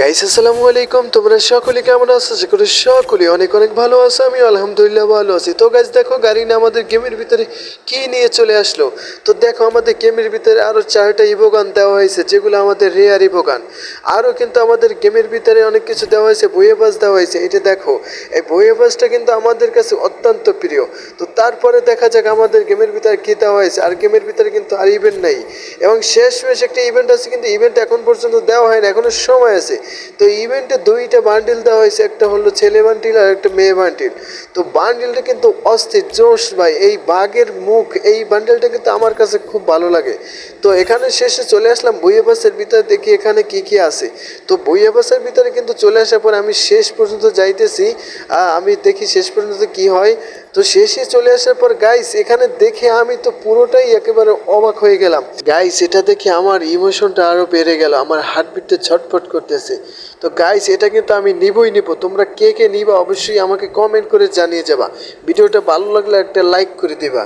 Guys আসসালামু আলাইকুম। তোমরা সকলে কেমন আছো? আশা করি সকলে অনেক অনেক ভালো আছো। আমি আলহামদুলিল্লাহ ভালো আছি। তো গাইস দেখো, গাড়ি না আমাদের গেমের ভিতরে কি নিয়ে চলে আসলো? তো দেখো, আমাদের গেমের ভিতরে আরও চারটা ইভোগান দেওয়া হয়েছে, যেগুলো আমাদের রেয়ার ইভোগান আরও কিন্তু আমাদের গেমের ভিতরে অনেক কিছু দেওয়া হয়েছে, বইয়ে বাস দেওয়া হয়েছে। এটা দেখো, এই বইয়ে বাসটা কিন্তু আমাদের কাছে অত্যন্ত প্রিয়। তো তারপরে দেখা যাক আমাদের গেমের ভিতরে কী দেওয়া হয়েছে। আর গেমের ভিতরে কিন্তু আর ইভেন্ট নেই। এবং শেষ মেশ একটা ইভেন্ট আছে, কিন্তু ইভেন্ট এখন পর্যন্ত দেওয়া হয় না এখনও সময় আছে। তো ইভেন্টে দুইটা বান্ডিল দেওয়া হয়েছে, একটা হলো ছেলে বান্ডিল আর একটা মেয়ে বান্ডিল তো বান্ডিলটা কিন্তু অস্থির, জোশ ভাই, এই বাঘের মুখ, এই বান্ডিলটা কিন্তু আমার কাছে খুব ভালো লাগে। তো এখানে শেষে চলে আসলাম বইয়ে বাসের ভিতরে দেখি এখানে কি কি আছে। তো বইয়ে বাসের ভিতরে কিন্তু চলে আসার পর আমি শেষ পর্যন্ত যাইতেছি। আমি দেখি শেষ পর্যন্ত কি হয়। তো শেষে চলে আসার পর গাইস এখানে দেখে আমি তো পুরোটাই একেবারে অবাক হয়ে গেলাম। গাইস এটা দেখে আমার ইমোশনটা আরও বেড়ে গেল, আমার হার্টবিটটা ছটফট করতেছে। তো গাইস এটা কিন্তু আমি নিবই নিব, তোমরা কে কে নিবা অবশ্যই আমাকে কমেন্ট করে জানিয়ে যাবা। ভিডিওটা ভালো লাগলে একটা লাইক করে দিবা।